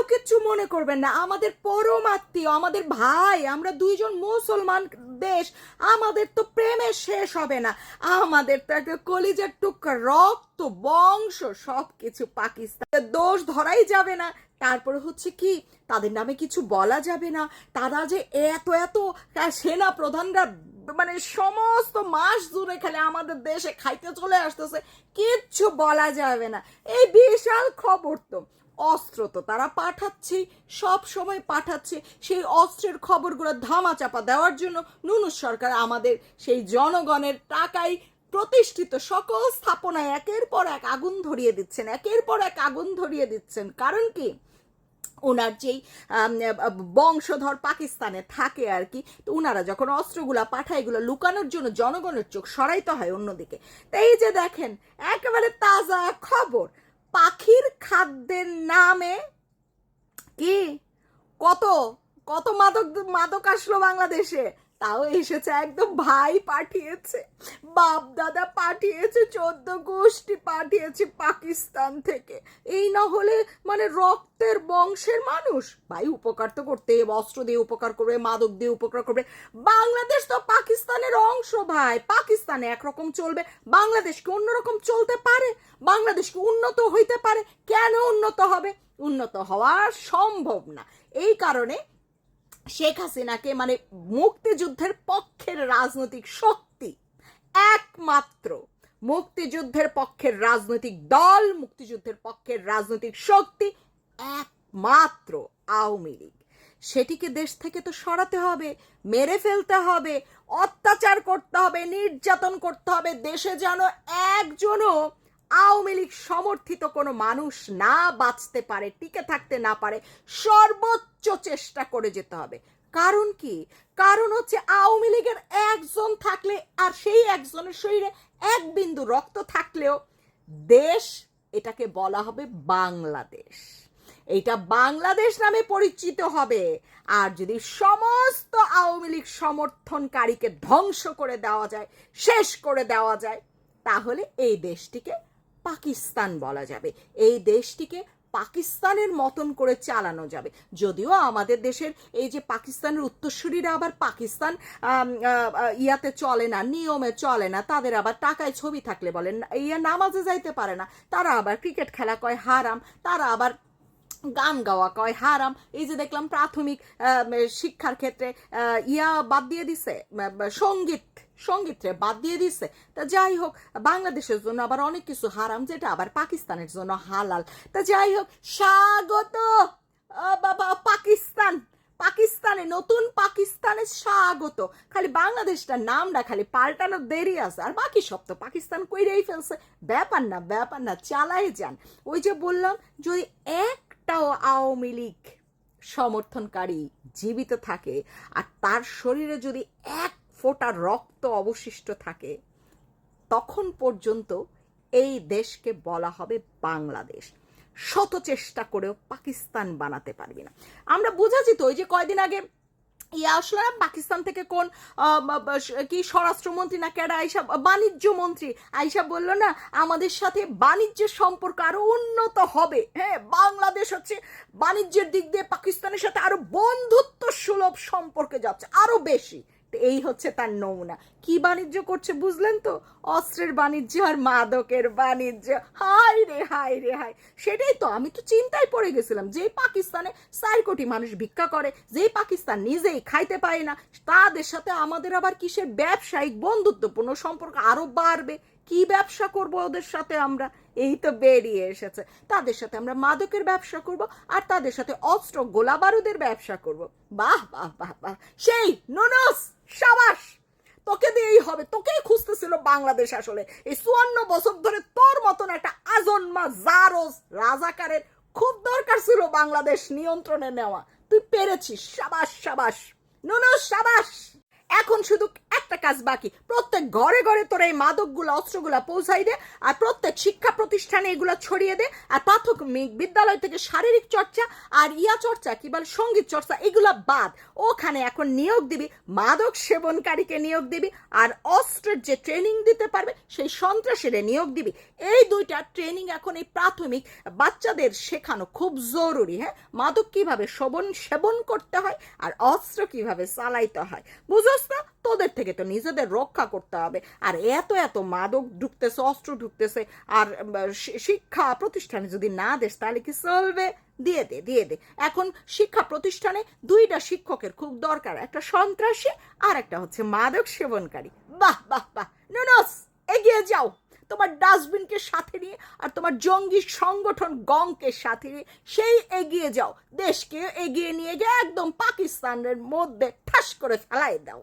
কেউ কিচ্ছু মনে করবেন না। আমাদের পরম আত্মীয়, আমাদের ভাই, আমরা দুইজন মুসলমান দেশ, আমাদের তো প্রেমের শেষ হবে না। আমাদের তো একটা কলিজার টুকরা রক্ত, বংশ সব কিছু পাকিস্তানের দোষ ধরাই যাবে না। তারপরে হচ্ছে কি? তাদের নামে কিছু বলা যাবে না। তারা যে এত এত সেনা প্রধানরা মানে সমস্ত মাস জুড়ে খেলে আমাদের দেশে খাইতে চলে আসতেছে, কিচ্ছু বলা যাবে না। এই বিশাল খবর তো। অস্ত্র তো তারা পাঠাচ্ছেই সব সময় পাঠাচ্ছে। সেই অস্ত্রের খবরগুলো ধামাচাপা দেওয়ার জন্য নুনুস সরকার আমাদের সেই জনগণের টাকায় প্রতিষ্ঠিত সকল স্থাপনায় একের পর এক আগুন ধরিয়ে দিচ্ছেন, একের পর এক আগুন ধরিয়ে দিচ্ছেন। কারণ কি? ওনার যেই বংশধর পাকিস্তানে থাকে আর কি, তো ওনারা যখন অস্ত্রগুলা পাঠায়, এগুলো লুকানোর জন্য জনগণের চোখ সরাইতে হয় অন্যদিকে। তো এই যে দেখেন, একেবারে তাজা খবর। পাখির খাদ্যের নামে কি? কত? কত মাদক মাদক আসলো বাংলাদেশে? তাও এসেছে একদম ভাই পাঠিয়েছে। বাপ দাদা পাঠিয়েছে, চোদ্দ গোষ্ঠী পাঠিয়েছে পাকিস্তান থেকে। এই না হলে মানে রক্তের বংশের মানুষ? ভাই, উপকার তো করতে অস্ত্র দিয়ে উপকার করবে, মাদক দিয়ে উপকার করবে। বাংলাদেশ তো পাকিস্তানের অংশ ভাই। পাকিস্তানে একরকম চলবে বাংলাদেশ কি অন্যরকম চলতে পারে। বাংলাদেশ কি উন্নত হইতে পারে। কেন উন্নত হবে? উন্নত হওয়া সম্ভব না। এই কারণে শেখ হাসিনাকে মানে মুক্তিযুদ্ধের পক্ষের রাজনৈতিক শক্তি একমাত্র মুক্তিযুদ্ধের পক্ষের রাজনৈতিক দল, মুক্তিযুদ্ধের পক্ষের রাজনৈতিক শক্তি একমাত্র আওয়ামী লীগ। সেটিকে দেশ থেকে তো সরাতে হবে, মেরে ফেলতে হবে, অত্যাচার করতে হবে, নির্যাতন করতে হবে, দেশে যেন একজনও আওয়ামী লীগ সমর্থিত কোনো মানুষ না বাঁচতে পারে, টিকে থাকতে না পারে, সর্বোচ্চ চেষ্টা করে যেতে হবে। কারণ কি? কারণ হচ্ছে আওয়ামী লীগের একজন থাকলে আর সেই একজনের শরীরে এক বিন্দু রক্ত থাকলেও দেশ, এটাকে বলা হবে বাংলাদেশ। এইটা বাংলাদেশ নামে পরিচিত হবে। আর যদি সমস্ত আওয়ামী লীগ সমর্থনকারীকে ধ্বংস করে দেওয়া যায়, শেষ করে দেওয়া যায়, তাহলে এই দেশটিকে পাকিস্তান বলা যাবে। এই দেশটিকে পাকিস্তানের মতন করে চালানো যাবে। যদিও আমাদের দেশের এই যে পাকিস্তানের উত্তরসূরিরা আবার পাকিস্তান ইয়াতে চলে না, নিয়মে চলে না, তাদের আবার টাকায় ছবি থাকলে বলেন, ইয়া নামাজে যাইতে পারে না, তারা আবার ক্রিকেট খেলা কয় হারাম, তারা আবার গান গাওয়া, কয় হারাম, এই যে দেখলাম প্রাথমিক শিক্ষার ক্ষেত্রে ইয়া বাদ দিয়ে দিছে সংগীত সঙ্গীতরে বাদ দিয়ে দিছে। তা যাই হোক, বাংলাদেশের জন্য আবার অনেক কিছু হারাম, যেটা আবার পাকিস্তানের জন্য হালাল। তা যাই হোক, স্বাগত বাবা পাকিস্তান, পাকিস্তানে, নতুন পাকিস্তানে স্বাগত। খালি বাংলাদেশটার নামটা খালি পাল্টানোর দেরি আছে, আর বাকি সব তো পাকিস্তান কইরেই ফেলছে। ব্যাপার না ব্যাপার না চালাই যান। ওই যে বললাম, যদি একটাও আওয়ামী লীগ সমর্থনকারী জীবিত থাকে আর তার শরীরে যদি এক ফোঁটা রক্ত অবশিষ্ট থাকে, তখন পর্যন্ত এই দেশকে বলা হবে বাংলাদেশ। শত চেষ্টা করেও পাকিস্তান বানাতে পারবি না। আমরা বুঝাছি তো ওই যে কয়দিন আগে ইয়ে আসলো পাকিস্তান থেকে কোন কি স্বরাষ্ট্রমন্ত্রী না কেডা আইসা, বাণিজ্য মন্ত্রী। আইসা বলল, না, আমাদের সাথে বাণিজ্যের সম্পর্ক আরও উন্নত হবে। হ্যাঁ বাংলাদেশ হচ্ছে বাণিজ্যের দিক দিয়ে পাকিস্তানের সাথে আরও বন্ধুত্ব সুলভ সম্পর্কে যাচ্ছে, আরও বেশি। এই হচ্ছে তার নমুনা। কি বাণিজ্য করছে বুঝলেন তো? অস্ত্রের বাণিজ্য আর মাদকের বাণিজ্য। হাই রে হাই রে, হাই। সেটাই তো, আমি তো চিন্তায় পড়ে গেছিলাম। যে পাকিস্তানে চার কোটি মানুষ ভিক্ষা করে, যে পাকিস্তান নিজেই খাইতে পায় না, তাদের সাথে আমাদের আবার কিসের ব্যবসায়িক বন্ধুত্বপূর্ণ সম্পর্ক আরও বাড়বে? কি ব্যবসা করব ওদের সাথে আমরা? এই তো বেরিয়ে এসেছে। তাদের সাথে আমরা মাদকের ব্যবসা করব আর তাদের সাথে অস্ত্র গোলা বারুদের ব্যবসা করব। বাহ বাহ বাহ বাহ। সেই, নুনুস! সাবাস! তোকে দিয়েই হবে, তোকেই খুঁজতেছিল বাংলাদেশ আসলে। এই চুয়ান্ন বছর ধরে তোর মতন একটা আজন্মা জারোজ রাজাকারের খুব দরকার ছিল বাংলাদেশ নিয়ন্ত্রণে নেওয়া। তুই পেরেছিস, সাবাস সাবাস। নুনু, সাবাস! এখন শুধু একটা কাজ বাকি। প্রত্যেক ঘরে ঘরে তোর এই মাদকগুলো, অস্ত্রগুলা পৌঁছাই দে আর প্রত্যেক শিক্ষা প্রতিষ্ঠানে এগুলো ছড়িয়ে দে আর প্রাথমিক বিদ্যালয় থেকে শারীরিক চর্চা আর ইয়া চর্চা, কি বলে, সংগীত চর্চা, এগুলা বাদ। ওখানে এখন নিয়োগ দিবি, মাদক সেবনকারীকে নিয়োগ দিবি আর অস্ত্রের যে ট্রেনিং দিতে পারবে, সেই সন্ত্রাসীরা নিয়োগ দিবি। এই দুইটা ট্রেনিং এখন এই প্রাথমিক বাচ্চাদের শেখানো খুব জরুরি হ্যাঁ? মাদক কীভাবে সেবন সেবন করতে হয় আর অস্ত্র কীভাবে চালাইতে হয়। বুঝোস না তোদের থেকে তো নিজেদের রক্ষা করতে হবে। আর এত এত মাদক ঢুকতেছে, অস্ত্র ঢুকতেছে, আর শিক্ষা প্রতিষ্ঠানে যদি না দেশ তাহলে কি চলবে? দিয়ে দে দিয়ে দে। এখন শিক্ষা প্রতিষ্ঠানে দুইটা শিক্ষকের খুব দরকার, একটা সন্ত্রাসী আর একটা হচ্ছে মাদক সেবনকারী। বাহ বাহ বাহ। নুনস, এগিয়ে যাও। তোমার ডাস্টবিনকে সাথে নিয়ে আর তোমার জঙ্গি সংগঠন গংকে সাথে নিয়ে সেই এগিয়ে যাও। দেশকে এগিয়ে নিয়ে গিয়ে একদম পাকিস্তানের মধ্যে ঠাস করে ফেলাই দাও।